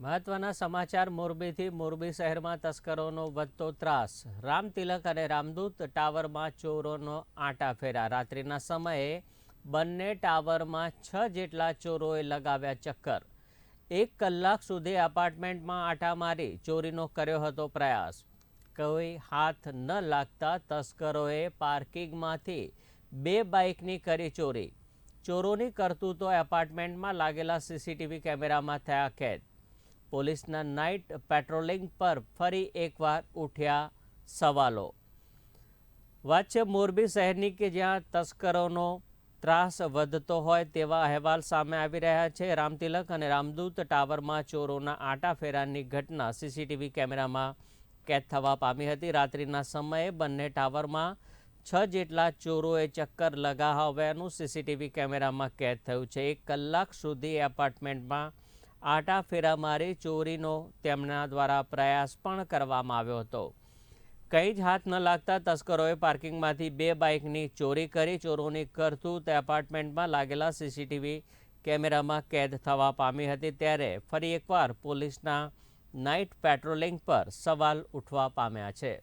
મહત્વના સમાચાર મોરબીથી મોરબી શહેરમાં તસ્કરોનો વધતો ત્રાસ. રામતિલક અને રામદૂત ટાવરમાં ચોરોનો આંટા ફેરા રાત્રિના સમયે બંને ટાવરમાં છ જેટલા ચોરોએ લગાવ્યા ચક્કર. એક કલાક સુધી એપાર્ટમેન્ટમાં આંટા મારી ચોરીનો કર્યો હતો પ્રયાસ. કોઈ હાથ ન લાગતા તસ્કરોએ પાર્કિંગમાંથી બે બાઇકની કરી ચોરી. ચોરોની કરતૂતો એપાર્ટમેન્ટમાં લાગેલા સીસીટીવી કેમેરામાં થયા કેદ. પોલીસના નાઇટ પેટ્રોલિંગ પર ફરી એકવાર ઉઠ્યા સવાલો. વાત છે મોરબી શહેરની કે જ્યાં તસ્કરોનો ત્રાસ વધતો હોય તેવા અહેવાલ સામે આવી રહ્યા છે. રામતિલક અને રામદૂત ટાવરમાં ચોરોના આંટા ફેરાની ઘટના સીસીટીવી કેમેરામાં કેદ થવા પામી હતી. રાત્રિના સમયે બંને ટાવરમાં છ જેટલા ચોરોએ ચક્કર લગાવ્યાનું સીસીટીવી કેમેરામાં કેદ થયું છે. એક કલાક સુધી એપાર્ટમેન્ટમાં આટા ફેરા મારી ચોરીનો તેમના દ્વારા પ્રયાસ પણ કરવામાં આવ્યો હતો. કંઈ જ હાથ ન લાગતા તસ્કરોએ પાર્કિંગમાંથી બે બાઇકની ચોરી કરી ચોરોની કરતૂત એપાર્ટમેન્ટમાં લાગેલા સીસીટીવી કેમેરામાં કેદ થવા પામી હતી ત્યારે ફરી એકવાર પોલીસના નાઇટ પેટ્રોલિંગ પર સવાલ ઉઠવા પામ્યા છે.